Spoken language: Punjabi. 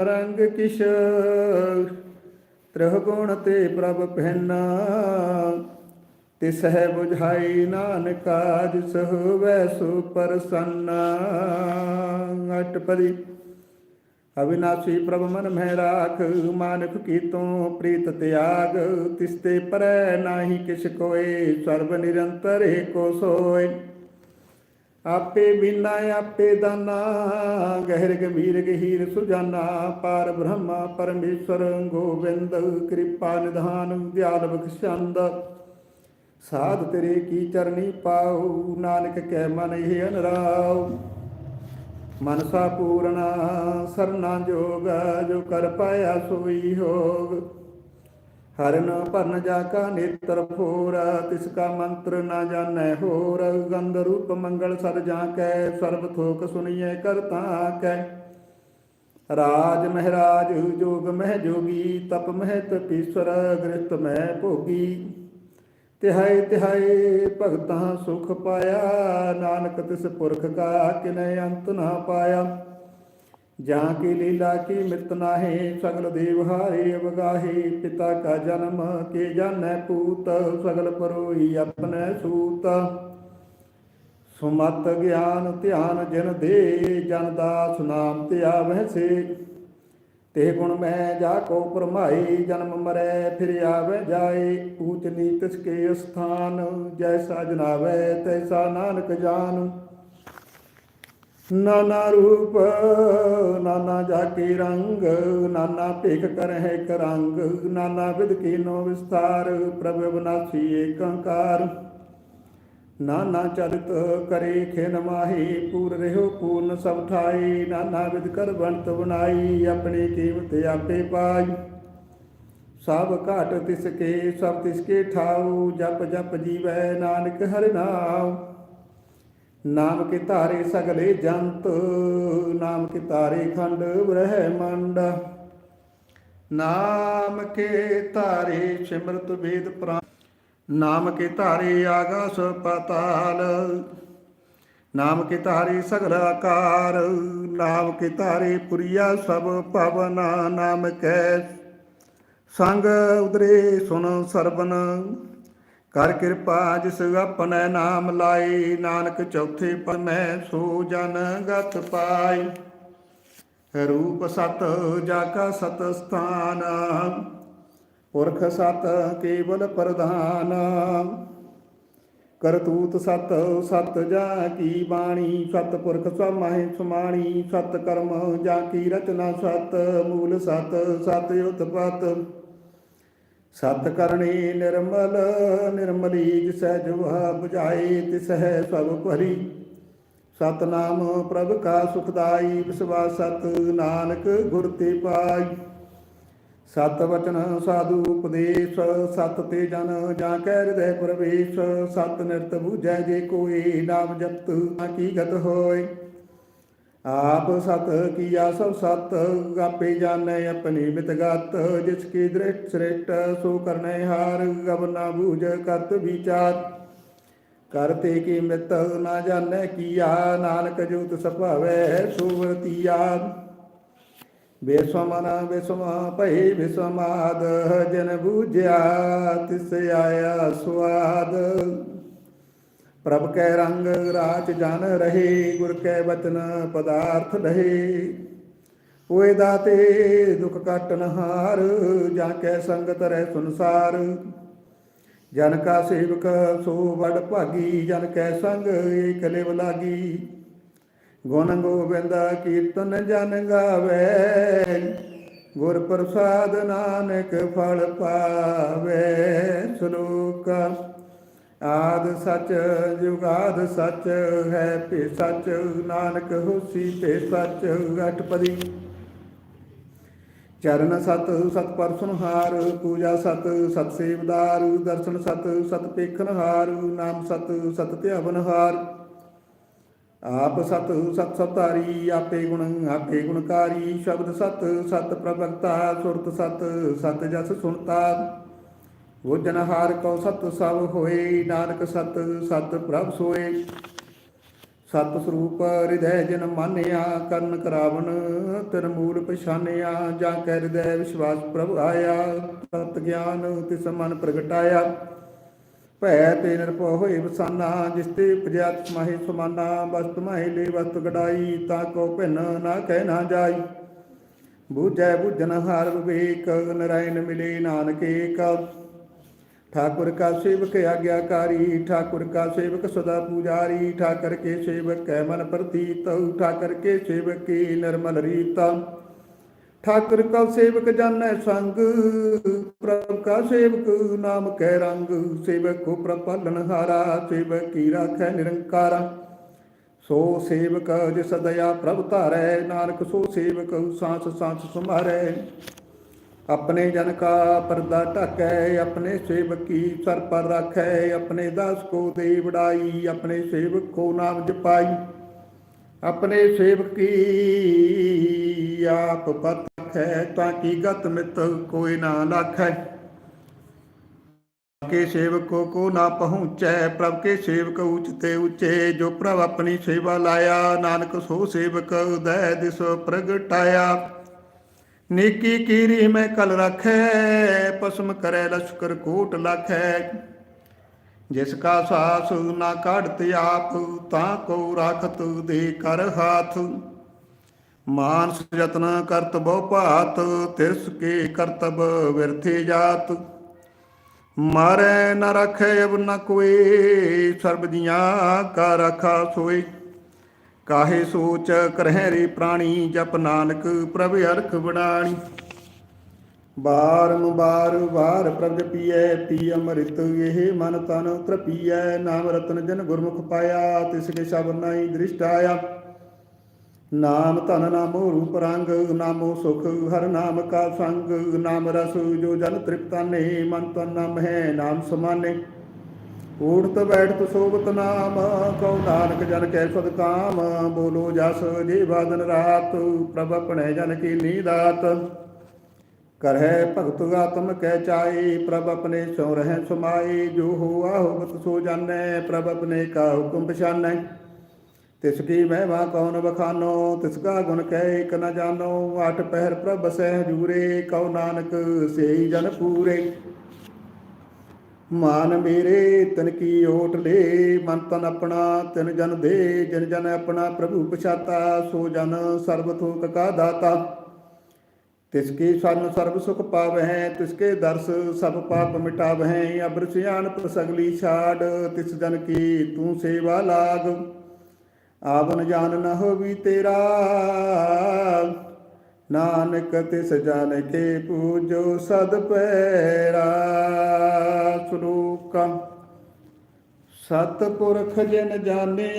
ਰੰਗ ਕਿਛ, ਤ੍ਰਿਹ ਗੁਣ ਤੇ ਪ੍ਰਭ ਪਹਿਨਾ। ਤਿਸ ਹੈ 부ਝਾਈ ਨਾਨਕ ਕਾਜ ਸਹ ਸੋ ਪਰਸੰਨਾ ਅਟਪਦੀ ਅਵਿਨਾਸ਼ੀ ਪ੍ਰਭ ਮਨ ਮਹਿ ਰਾਖ, ਮਾਨਕ ਕੀਤੋਂ ਪ੍ਰੀਤ ਤਿਆਗ। ਤਿਸ ਤੇ ਪਰੈ ਨਾਹੀ ਕਿਛ ਕੋਏ, ਸਰਬ ਨਿਰੰਤਰ ਕੋ ਸੋਏ। ਆਪੇ ਬਿਨਾ ਆਪੇ ਦਾਨਾ, ਗਹਿਰ ਗੰਭੀਰ ਗਹੀਰ ਸੁਜਾਨਾ, ਪਾਰ ਬ੍ਰਹਮਾ, ਪਰਮੇਸ਼ਰ, ਗੋਬਿੰਦ, ਕਿਰਪਾ ਨਿਧਾਨ, ਦਿਆਲ ਬਖਸ਼ੰਦ। ਸਾਧ ਤੇਰੇ ਕੀ ਚਰਨੀ ਪਾਉ, ਨਾਨਕ ਕੈ ਮਨ ਇਹ ਅਨਰਾਉ। ਮਨਸਾ ਪੂਰਣਾ ਸਰਨਾ ਜੋਗ, ਜੋ ਕਰ ਪਾਇਆ ਸੋਈ ਹੋਗ। ਹਰਨ ਭਰਨ ਜਾ ਕਾ ਨੇਤਰ ਫੋਰ, ਤਿਸ ਕਾ ਮੰਤਰ ਨਾ ਜਾਣੈ ਹੋਰ। ਗੰਧ ਰੂਪ ਮੰਗਲ ਸਰ ਜਾ ਕੈ ਸਰਬ ਥੋਕ ਸੁਣੀਐ ਕਰਤਾ ਕੈ ਰਾਜ ਮਹਿਰਾਜ ਜੋਗ ਮਹਿ ਜੋਗੀ, ਤਪ ਮਹਿ ਤਪੀਸ਼ਰ ਗ੍ਰਸਤ ਮਹਿ ਭੋਗੀ। ਤਿਹਾਏ ਤਿਹਾਏ ਭਗਤਾਂ ਸੁਖ ਪਾਇਆ, ਨਾਨਕ ਤਿਸ ਪੁਰਖ ਕਾ ਕਿਨੈ ਅੰਤ ਨਾ ਪਾਇਆ। ਜਾਂ ਕੀ ਲੀਲਾ ਕੀ ਮਿਤ ਨਾਹੀ, ਸਗਲ ਦੇਵ ਹਾਰੇ ਅਵਗਾਹੀ, ਪਿਤਾ ਕਾ ਜਨਮ ਕੇ ਜਾਣੈ ਪੂਤ, ਸਗਲ ਪਰੋਈ ਆਪਣੈ ਸੂਤ। ਸੁਮਤ ਗਿਆਨ ਧਿਆਨ ਜਿਨ ਦੇ, ਜਨ ਦਾਸ ਨਾਮ ਤੇ ਆਵਹਿ ਸੇ। ਤੇ ਗੁਣ ਮੈਂ ਜਾ ਕੋ ਪਰਮਾਈ ਜਨਮ ਮਰੈ ਫਿਰ ਆਵੇ ਜਾਏ। ਊਚ ਨੀਤਿਸ ਕੇ ਸਥਾਨ ਜੈਸਾ ਜਨਾਵੇ ਤੈਸਾ ਨਾਨਕ ਜਾਨ। ਨਾਨਾ ਰੂਪ, ਨਾਨਾ ਜਾਕੇ ਰੰਗ, ਨਾਨਾ ਭੇਖ ਕਰਹਿ ਕਰੰਗ ਨਾਨਾ ਵਿਦ ਕੀਨੋ ਵਿਸਤਾਰ, ਪ੍ਰਭ ਬਨਾਸੀ ਏਕੰਕਾਰ। ਨਾਨਾ ਚਰਿਤ ਕਰੇ ਖਿਨ ਮਾਹੀ, ਪੂਰ ਰਹਿਓ ਪੂਰਨ ਸਭ ਠਾਈ, ਨਾਨਾ ਵਿਦ ਕਰ ਬੰਤ ਬਨਾਈ ਆਪਣੀ ਕੀਮਤ ਆਪੇ ਪਾਈ। ਸਭ ਘਾਟ ਤਿਸ ਕੇ, ਸਭ ਤਿਸ ਕੇ ਠਾਉ ਜਪ ਜਪ ਜੀਵੈ ਨਾਨਕ ਹਰਿ ਨਾਮ ਨਾਮ ਕੇ ਧਾਰੇ ਸਗਲੇ ਜੰਤ, ਨਾਮ ਕੇ ਧਾਰੇ ਖੰਡ ਬ੍ਰਹਮੰਡ। ਨਾਮ ਕੇ ਧਾਰੇ ਸਿਮਰਤ ਵੇਦ ਪ੍ਰਾਨ ਨਾਮ ਕੇ ਧਾਰੇ ਆਗਾਸ ਪਤਾਲ। ਨਾਮ ਕੇ ਧਾਰੇ ਸਗਲ ਆਕਾਰ, ਨਾਮ ਕੇ ਧਾਰੇ ਪੁਰੀਆ ਸਭ ਪਵਨ, ਨਾਮ ਕੈ ਸੰਗ ਉਦਰੇ ਸੁਣ ਸਰਬਨ ਕਰ ਕਿਰਪਾ ਜਿਸ ਆਪਣੈ ਨਾਮ ਲਾਈ, ਨਾਨਕ ਚੌਥੇ ਪਰ ਮੈਂ ਸੋ ਜਨ ਗਤ ਪਾਈ। ਰੂਪ ਸਤ ਜਾ ਕਾ ਸਤ ਸਥਾਨ, ਪੁਰਖ ਸਤ ਕੇਵਲ ਪ੍ਰਧਾਨ। ਕਰਤੂਤ ਸਤ ਸਤ ਜਾ ਕੀ ਬਾਣੀ, ਸਤ ਪੁਰਖ ਸਮਾਹਿ ਸਮਾਣੀ, ਸਤ ਕਰਮ ਜਾ ਕੀ ਰਚਨਾ ਸਤ, ਮੂਲ ਸਤ ਸਤ ਉਤਪਤ। ਸਤ ਕਰਨੀ ਨਿਰਮਲ, ਨਿਰਮਲੀ ਜਿਸੈ ਜੁਹਾ 부ਝਾਈ ਤਿਸਹਿ ਸਭ ਭਰੀ। ਸਤਨਾਮ ਪ੍ਰਭ ਕਾ ਸੁਖਦਾਈ ਵਿਸਵਾਸ ਸਤ ਨਾਨਕ ਗੁਰ ਤੇ ਪਾਈ। ਸਤ ਵਚਨ ਸਾਧੂ ਉਪਦੇਸ਼, ਸਤ ਤੇ ਜਨ ਜਾਂ ਕਹਿ ਹਿਰਦੈ ਪ੍ਰਵੇਸ਼। ਸਤ ਨਿਰਤ ਬੂਝੈ ਜੇ ਕੋਈ ਨਾਮ ਜਪਤ ਕੀ ਗਤ ਹੋਏ। ਆਪ ਸਤ ਕੀਆ ਸਭ ਸਤ, ਆਪੇ ਜਾਣੈ ਆਪਣੀ ਮਿਤਗਤ ਜਿਸ ਕੀ ਦ੍ਰਿਸ਼ਟ ਸ੍ਰਿਸ਼ਟ, ਸੋ ਕਰਨੈ ਹਾਰ ਗਵਨਾ ਬੂਝ ਕਰਤ ਵਿਚਾਰ। ਕਰਤੇ ਕੀ ਮਿਤ ਨਾ ਜਾਣੈ ਕੀਆ, ਨਾਨਕ ਜੋਤ ਸਭਾਵੈ ਸੁਵਤੀਆ ਬੇਸਮਨਾ ਬੇਸਮਾ ਭਈ ਬਿਸਮਾਦ, ਜਨ ਬੂਝਿਆ ਤਿਸ ਆਇਆ ਸਵਾਦ ਪ੍ਰਭ ਕੈ ਰੰਗ ਰਾਚ ਜਨ ਰਹੇ, ਗੁਰ ਕੈ ਬਚਨ ਪਦਾਰਥ ਰਹੇ ਹੋਏ ਦਾਤੇ, ਦੁਖ ਕਾਟਨ ਹਾਰ ਜਾਂ ਕੈ ਸੰਗਤ ਰਹਿ ਸੰਸਾਰ ਜਨ ਕਾ ਸੇਵਕ, ਸੋ ਵਡ ਭਾਗੀ, ਜਨ ਕੈ ਸੰਗ, ਏਕ ਲਿਵ ਲਾਗੀ। ਗੁਣ ਗੋਬਿੰਦ, ਕੀਰਤਨ ਜਨ ਗਾਵੇ। ਗੁਰ ਪ੍ਰਸਾਦ ਨਾਨਕ ਫਲ ਪਾਵੇ। ਸ਼ਲੋਕ ਆਦ ਸਚ ਜੁਗਾਦ ਸਚ, ਹੈ ਭੇ ਸਚ, ਨਾਨਕ ਹੋਸੀ ਭੇ ਸਚ ਅਟਪਦੀ ਚਰਨ ਸਤ ਸਤ ਪਰ ਪੂਜਾ ਸਤ ਸਤ ਸੇਵਦਾਰ, ਦਰਸ਼ਨ ਸਤ ਸਤ ਪੇਖਨ ਨਾਮ ਸਤ ਸਤ ਧਿਆਵਨ ਹਾਰ। ਆਪ ਸਤ ਸਤ ਸਤਾਰੀ ਆਪੇ ਗੁਣ, ਆਪੇ ਗੁਣਕਾਰੀ, ਸ਼ਬਦ ਸਤ ਸਤ ਪ੍ਰਭਕਤਾ ਸੁਰਤ ਸਤ ਸਤ ਜਸ ਸੁਣਤਾ। ਭੋਜਨ ਹਾਰ ਕਉ ਸਤ ਸਭ ਹੋਏ, ਨਾਨਕ ਸਤ ਸਤ ਪ੍ਰਭ ਸੋਏ। ਸਤ ਸਰੂਪ ਹਿਰਦੈ ਜਨ ਮਾਨਿਆ, ਕਰਨ ਕਰਾਵਨ ਤਿਨ ਮੂਲ ਪਛਾਨਿਆ, ਜਾਂ ਕੈ ਹਿਰਦੈ ਵਿਸ਼ਵਾਸ ਪ੍ਰਭ ਆਇਆ, ਤਤ ਗਿਆਨ ਤਿਸ ਮਨ ਪ੍ਰਗਟਾਇਆ। ਭੈ ਤੇ ਨਿਰਭਉ ਹੋਏ ਵਸਾਨਾ, ਜਿਸ ਤੇ ਉਪਜਿਆ ਸਮਾਹੇ ਸਮਾਨਾ, ਵਸਤ ਮਾਹੇ ਲੈ ਵਸਤ ਗੜਾਈ ਤਾਂ ਕੋ ਭਿੰਨ ਨਾ ਕਹਿ ਨਾ ਜਾਈ। ਬੂਝੈ ਬੁਝਨ ਹਾਰ ਵਿਵੇਕ, ਨਰਾਇਣ ਮਿਲੇ ਨਾਨਕ ਏਕ। ਠਾਕੁਰ ਕਾ ਸੇਵਕ ਆਗਿਆਕਾਰੀ, ਠਾਕੁਰ ਕਾ ਸੇਵਕ ਸਦਾ ਪੂਜਾਰੀ, ਠਾਕਰ ਕੇ ਸੇਵਕ ਕੈ ਮਨ ਪ੍ਰਤੀਤ, ਠਾਕਰ ਕੇ ਸੇਵਕ ਕੀ ਨਿਰਮਲ ਰੀਤ। ਠਾਕੁਰ ਕਾ ਸੇਵਕ ਜਾਣੈ ਸੰਗ, ਪ੍ਰਭ ਕਾ ਸੇਵਕ ਨਾਮ ਕੈ ਰੰਗ, ਸੇਵਕ ਕੋ ਪ੍ਰਪਾਲਨ ਹਾਰਾ, ਸੇਵਕ ਕੀ ਰਾਖੈ ਨਿਰੰਕਾਰਾ। ਸੋ ਸੇਵਕ ਜਿਸ ਦਇਆ ਪ੍ਰਭ ਧਾਰੈ, ਨਾਨਕ ਸੋ ਸੇਵਕ ਸਾਂਸ ਸਾਂਸ ਸੁਮਾਰੈ। ਆਪਣੇ ਜਨ ਕਾ ਪਰਦਾ ਢਾਕੈ, ਆਪਣੇ ਸੇਵਕ ਕੀ ਸਰ ਪਰ ਰਾਖੈ, ਆਪਣੇ ਦਾਸ ਕੋ ਦੇ ਵਡਾਈ, ਆਪਣੇ ਸੇਵਕ ਕੋ ਨਾਮ ਜਪਾਈ। ਆਪਣੇ ਸੇਵਕ ਕੀ ਆਪ ਪਤ ਹੈ ਤਾਂ ਕੀ ਗਤ ਮਿਤ ਕੋਈ ਨਾ ਲਾਖੈ ਕੇ ਸੇਵਕ ਕੋ ਨਾ ਪਹੁੰਚੈ, ਪ੍ਰਭ ਕੇ ਸੇਵਕ ਉਚਤੇ ਉਚੇ, ਜੋ ਪ੍ਰਭ ਆਪਣੀ ਸੇਵਾ ਲਾਇਆ, ਨਾਨਕ ਸੋ ਸੇਵਕ ਉਦੈ ਦਿਸ ਪ੍ਰਗਟਾਇਆ। ਨੇਕੀ ਕੀਰੀ ਮੈਂ ਕਲ ਰਖੈ, ਪਸਮ ਕਰੈ ਲਸ਼ਕਰ ਕੋਟ ਲਖੈ। ਜਿਸ ਕਾ ਸਾਸ ਨਾ ਕੱਢਤ ਆਪ, ਤਾਂ ਕੋ ਰਾਖਤ ਦੇ ਕਰ ਹਾਥ। ਮਾਨਸ ਯਤਨ ਕਰਤ ਬਹੁ ਭਾਤ, ਤਿਰਸ ਕੇ ਕਰਤਬ ਵਿਰਥੇ ਜਾਤ। ਮਾਰੇ ਨ ਰਖੈ ਅਬ ਨ ਕੋਏ, ਸਰਬ ਜੀਆਂ ਕਾ ਰਖਾ ਸੋਏ। ਕਾਹੇ ਸੋਚ ਕਰਹਿ ਰੇ ਪ੍ਰਾਣੀ, ਜਪ ਨਾਨਕ ਪ੍ਰਭ ਅਰਖ ਬੜਾਣੀ ਬਾਰ ਮੁਬਾਰ ਵਾਰ ਪ੍ਰਭ ਜਪੀਐ, ਪੀ ਅੰਮ੍ਰਿਤ ਇਹ ਮਨ ਤਨ ਤ੍ਰਪੀਐ। ਨਾਮ ਰਤਨ ਜਨ ਗੁਰਮੁਖ ਪਾਇਆ, ਤਿਸ ਕੇ ਸ਼ਬਦ ਨਾਹੀ ਦ੍ਰਿਸ਼ਟ ਆਇਆ। ਨਾਮ ਧਨ ਨਾਮੋ ਰੂਪ ਰੰਗ, ਨਾਮੋ ਸੁਖ ਹਰ ਨਾਮ ਕਾ ਸੰਗ। ਨਾਮ ਰਸ ਜੋ ਜਨ ਤ੍ਰਿਪਤਾਨੇ, ਮਨ ਤਨ ਨਾਮ ਹੈ ਨਾਮ ਸਮਾਨੇ। ਊੜਤ ਬੈਠਤ ਸੋਬਤ ਨਾਮ, ਕਉ ਨਾਨਕ ਜਨ ਕੈ ਸਦ ਕਾਮ, ਬੋਲੋ ਜਸ ਜੀ ਬਾਦਨ ਰਾਤ, ਪ੍ਰਭ ਆਪਣੇ ਜਨ ਕੀ ਨੀਦਾਤ। ਕਰਹਿ ਭਗਤ ਆਤਮ ਕੈ ਚਾਈ, ਪ੍ਰਭ ਆਪਣੇ ਸੋ ਰਹਿ ਸਮਾਈ, ਜੋ ਹੋਆ ਹੋਵਤ ਸੋ ਜਾਣੈ, ਪ੍ਰਭ ਆਪਣੇ ਕਾ ਹੁਕਮ ਪਛਾਨੈ। ਤਿਸ ਕੀ ਮਹਿਮਾ ਕੌਣ ਬਖਾਨੋ ਤਿਸ ਕਾ ਗੁਣ ਕਹਿ ਇਕ ਨ ਜਾਣੋ, ਆਠ ਪਹਿਰ ਪ੍ਰਭ ਸਹਿ ਜੂਰੇ, ਕਉ ਨਾਨਕ ਸੇਈ ਜਨ ਪੂਰੇ। ਮਾਨ ਮੇਰੇ, ਤਨ ਕੀ ਓਟ ਲੇ, ਮਨ ਤਨ ਆਪਣਾ, ਤਿਨ ਜਨ ਦੇ, ਜਨ ਜਨ ਆਪਣਾ ਪ੍ਰਭੂ ਪਛਾਤਾ, ਸੋ ਜਨ ਸਰਬ ਥੋਕ ਕਾ ਦਾਤਾ। ਤਿਸ ਕੀ ਸਰਨ ਸਰਬ ਸੁਖ ਪਾਵਹਿ, ਤਿਸ ਕੇ ਦਰਸ ਸਭ ਪਾਪ ਮਿਟਾਵਹਿ, ਅਬਰ ਸਿਆਣਪ ਸਗਲੀ ਛਾੜ, ਤਿਸ ਜਨ ਕੀ ਤੂੰ ਸੇਵਾ ਲਾਗ। ਆਵਨ ਜਾਨ ਨ ਹੋਵੀ ਤੇਰਾ। ਨਾਨਕ ਤਿਸ ਜਨ ਕੇ ਪੂਜੋ ਸਦ ਪੈਰਾ ਸਰੂਪ। ਸਤਿ ਪੁਰਖ ਜਿਨ ਜਾਣਿਆ